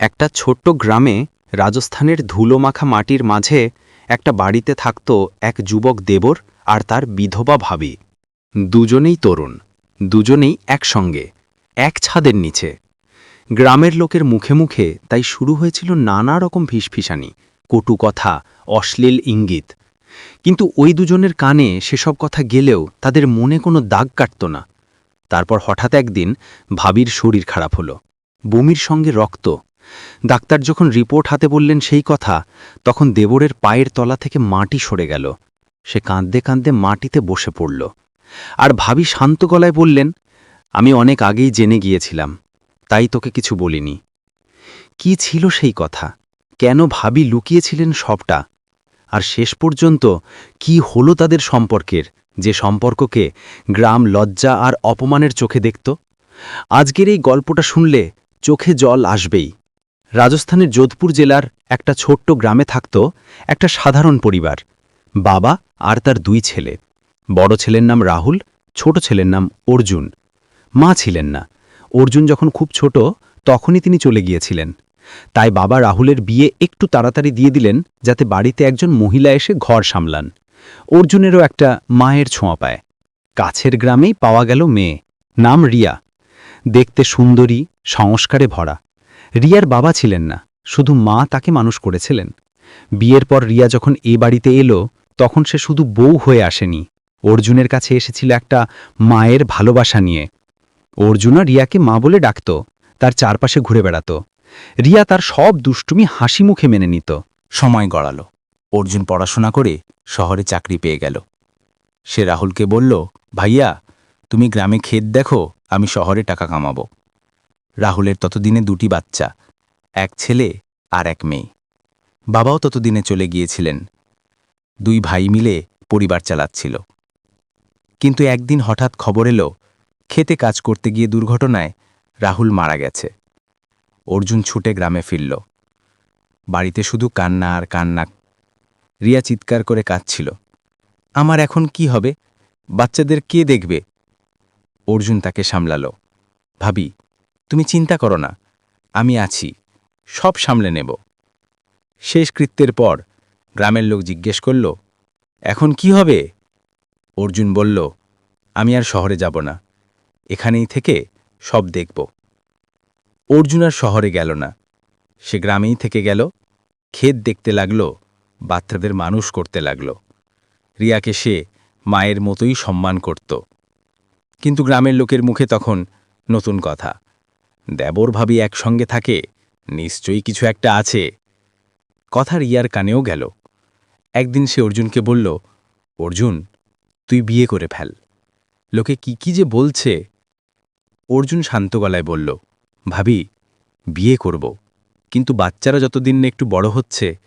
একটা ছোট্ট গ্রামে রাজস্থানের ধুলোমাখা মাটির মাঝে একটা বাড়িতে থাকত এক যুবক দেবর আর তার বিধবা ভাবি। দুজনেই তরুণ, দুজনেই একসঙ্গে, এক ছাদের নিচে। গ্রামের লোকের মুখে মুখে তাই শুরু হয়েছিল নানা রকম ফিসফিসানি, কটু কথা, অশ্লীল ইঙ্গিত। কিন্তু ওই দুজনের কানে সেসব কথা গেলেও তাদের মনে কোনো দাগ কাটত না। তারপর হঠাৎ একদিন ভাবির শরীর খারাপ হলো। বমির সঙ্গে রক্ত ডাক্তার যখন রিপোর্ট হাতে বললেন সেই কথা, তখন দেবরের পায়ের তলা থেকে মাটি সরে গেল। সে কাঁদতে কাঁদতে মাটিতে বসে পড়ল। আর ভাবি শান্ত গলায় বললেন, আমি অনেক আগেই জেনে গিয়েছিলাম, তাই তোকে কিছু বলিনি। কি ছিল সেই কথা? কেন ভাবি লুকিয়েছিলেন সবটা? আর শেষ পর্যন্ত কি হলো তাদের সম্পর্কের, যে সম্পর্ককে গ্রাম লজ্জা আর অপমানের চোখে দেখত? আজকের এই গল্পটা শুনলে চোখে জল আসবেই। রাজস্থানের যোধপুর জেলার একটা ছোট্ট গ্রামে থাকত একটা সাধারণ পরিবার। বাবা আর তার দুই ছেলে। বড় ছেলের নাম রাহুল, ছোট ছেলের নাম অর্জুন। মা ছিলেন না। অর্জুন যখন খুব ছোট, তখনই তিনি চলে গিয়েছিলেন। তাই বাবা রাহুলের বিয়ে একটু তাড়াতাড়ি দিয়ে দিলেন যাতে বাড়িতে একজন মহিলা এসে ঘর সামলান। অর্জুনেরও একটা মায়ের ছোঁয়া পায়। কাছের গ্রামেই পাওয়া গেল মেয়ে। নাম রিয়া। দেখতে সুন্দরী, সংস্কারে ভরা। রিয়ার বাবা ছিলেন না, শুধু মা তাকে মানুষ করেছিলেন। বিয়ের পর রিয়া যখন এ বাড়িতে এলো, তখন সে শুধু বউ হয়ে আসেনি। অর্জুনের কাছে এসেছিল একটা মায়ের ভালোবাসা নিয়ে। অর্জুনা রিয়াকে মা বলে ডাকত, তার চারপাশে ঘুরে বেড়াত। রিয়া তার সব দুষ্টুমি হাসি মুখে মেনে নিত। সময় গড়ালো। অর্জুন পড়াশোনা করে শহরে চাকরি পেয়ে গেল। সে রাহুলকে বলল, ভাইয়া, তুমি গ্রামে ক্ষেত দেখো, আমি শহরে টাকা কামাবো। রাহুলের ততদিনে দুটি বাচ্চা, এক ছেলে আর এক মেয়ে। বাবাও ততদিনে চলে গিয়েছিলেন। দুই ভাই মিলে পরিবার চালাচ্ছিল। কিন্তু একদিন হঠাৎ খবর এলো, খেতে কাজ করতে গিয়ে দুর্ঘটনায় রাহুল মারা গেছে। অর্জুন ছুটে গ্রামে ফিরল। বাড়িতে শুধু কান্না আর কান্না। রিয়া চিৎকার করে কাঁদছিল। আমার এখন কি হবে? বাচ্চাদের কে দেখবে? অর্জুন তাকে সামলালো। ভাবি তুমি চিন্তা করো না, আমি আছি, সব সামলে নেব। শেষ কৃত্যের পর গ্রামের লোক জিজ্ঞেস করল, এখন কি হবে? অর্জুন বলল, আমি আর শহরে যাব না, এখানেই থেকে সব দেখব। অর্জুন আর শহরে গেল না, সে গ্রামেই থেকে গেল, ক্ষেত দেখতে লাগল, বাচ্চাদের মানুষ করতে লাগল। রিয়াকে সে মায়ের মতোই সম্মান করত। কিন্তু গ্রামের লোকের মুখে তখন নতুন কথা। দেবর ভাবি একসঙ্গে থাকে, নিশ্চয়ই কিছু একটা আছে। কথা রিয়ার কানেও গেল। একদিন সে অর্জুনকে বলল, অর্জুন, তুই বিয়ে করে ফেল। লোকে কি কি যে বলছে? অর্জুন শান্ত গলায় বলল, ভাবি, বিয়ে করব। কিন্তু বাচ্চারা যতদিন না একটু বড় হচ্ছে,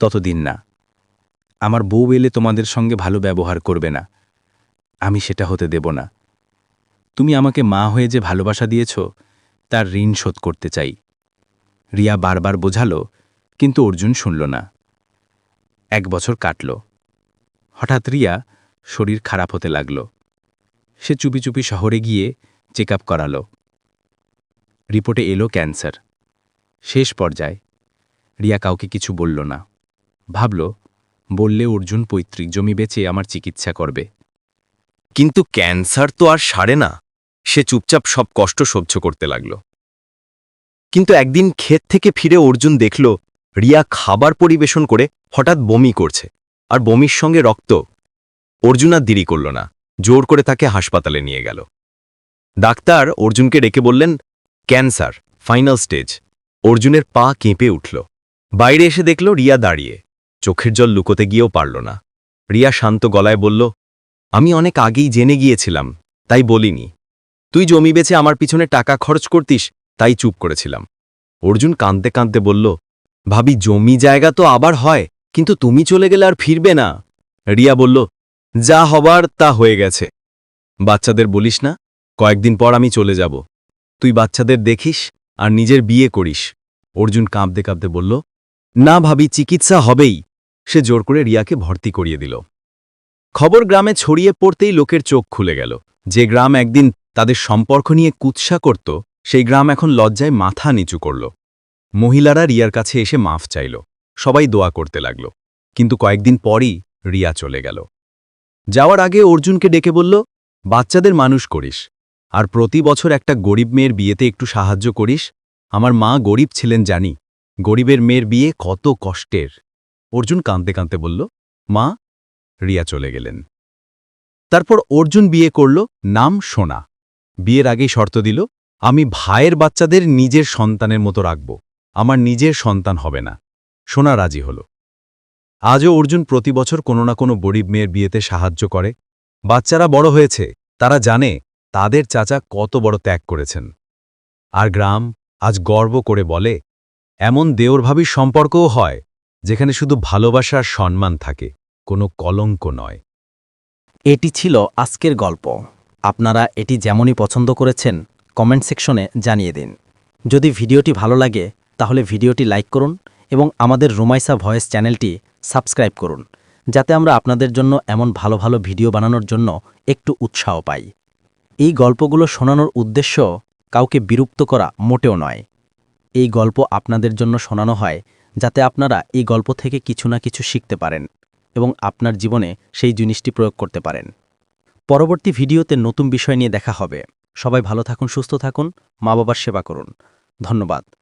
ততদিন না। আমার বউ এলে তোমাদের সঙ্গে ভালো ব্যবহার করবে না। আমি সেটা হতে দেব না। তুমি আমাকে মা হয়ে যে ভালোবাসা দিয়েছ তার ঋণ শোধ করতে চাই। রিয়া বারবার বোঝালো, কিন্তু অর্জুন শুনল না। এক বছর কাটল। হঠাৎ রিয়া শরীর খারাপ হতে লাগল। সে চুপি চুপি শহরে গিয়ে চেক আপ করালো। রিপোর্টে এলো ক্যান্সার। শেষ পর্যায়ে রিয়া কাউকে কিছু বলল না। ভাবল, বললে অর্জুন পৈতৃক জমি বেচে আমার চিকিৎসা করবে। কিন্তু ক্যান্সার তো আর সারে না। সে চুপচাপ সব কষ্ট সহ্য করতে লাগল। কিন্তু একদিন ক্ষেত থেকে ফিরে অর্জুন দেখল, রিয়া খাবার পরিবেশন করে হঠাৎ বমি করছে আর বমির সঙ্গে রক্ত। অর্জুন আর দেরি করল না, জোর করে তাকে হাসপাতালে নিয়ে গেল। ডাক্তার অর্জুনকে ডেকে বললেন, ক্যান্সার, ফাইনাল স্টেজ। অর্জুনের পা কেঁপে উঠল। বাইরে এসে দেখল রিয়া দাঁড়িয়ে, চোখের জল লুকোতে গিয়েও পারল না। রিয়া শান্ত গলায় বলল, আমি অনেক আগেই জেনে গিয়েছিলাম, তাই বলিনি। তুই জমি বেচে আমার পিছনে টাকা খরচ করতিস, তাই চুপ করেছিলাম। অর্জুন কাঁদতে কাঁদতে বলল, ভাবি, জমি জায়গা তো আবার হয়, কিন্তু তুমি চলে গেলে আর ফিরবে না। রিয়া বলল, যা হবার তা হয়ে গেছে। বাচ্চাদের বলিস না, কয়েকদিন পর আমি চলে যাব। তুই বাচ্চাদের দেখিস আর নিজের বিয়ে করিস। অর্জুন কাঁপতে কাঁপতে বলল, না ভাবি, চিকিৎসা হবেই। সে জোর করে রিয়াকে ভর্তি করিয়ে দিল। খবর গ্রামে ছড়িয়ে পড়তেই লোকের চোখ খুলে গেল, যে গ্রাম একদিন তাদের সম্পর্ক নিয়ে কুৎসা করত, সেই গ্রাম এখন লজ্জায় মাথা নিচু করল। মহিলারা রিয়ার কাছে এসে মাফ চাইল। সবাই দোয়া করতে লাগল। কিন্তু কয়েকদিন পরই রিয়া চলে গেল। যাওয়ার আগে অর্জুনকে ডেকে বলল, বাচ্চাদের মানুষ করিস। আর প্রতি বছর একটা গরিব মেয়ের বিয়েতে একটু সাহায্য করিস। আমার মা গরিব ছিলেন জানি। গরিবের মেয়ের বিয়ে কত কষ্টের। অর্জুন কাঁদতে কাঁদতে বলল, মা, রিয়া চলে গেলেন। তারপর অর্জুন বিয়ে করল, নাম সোনা। বিয়ের আগেই শর্ত দিল, আমি ভাইয়ের বাচ্চাদের নিজের সন্তানের মতো রাখব, আমার নিজের সন্তান হবে না। সোনা রাজি হল। আজও অর্জুন প্রতি বছর কোনো না কোনো গরিব মেয়ের বিয়েতে সাহায্য করে। বাচ্চারা বড় হয়েছে, তারা জানে তাদের চাচা কত বড় ত্যাগ করেছেন। আর গ্রাম আজ গর্ব করে বলে, এমন দেওরভাবী সম্পর্কও হয়, যেখানে শুধু ভালোবাসার সম্মান থাকে, কোনো কলঙ্ক নয়। এটি ছিল আজকের গল্প। আপনারা এটি যেমনই পছন্দ করেছেন, কমেন্ট সেকশনে জানিয়ে দিন। যদি ভিডিওটি ভালো লাগে, তাহলে ভিডিওটি লাইক করুন এবং আমাদের রুমাইসা ভয়েস চ্যানেলটি সাবস্ক্রাইব করুন, যাতে আমরা আপনাদের জন্য এমন ভালো ভালো ভিডিও বানানোর জন্য একটু উৎসাহ পাই। এই গল্পগুলো শোনানোর উদ্দেশ্য কাউকে বিরক্ত করা মোটেও নয়। এই গল্প আপনাদের জন্য শোনানো হয় যাতে আপনারা এই গল্প থেকে কিছু না কিছু শিখতে পারেন এবং আপনার জীবনে সেই জিনিসটি প্রয়োগ করতে পারেন। পরবর্তী ভিডিওতে নতুন বিষয় নিয়ে দেখা হবে। সবাই ভালো থাকুন, সুস্থ থাকুন মা বাবার সেবা করুন। ধন্যবাদ।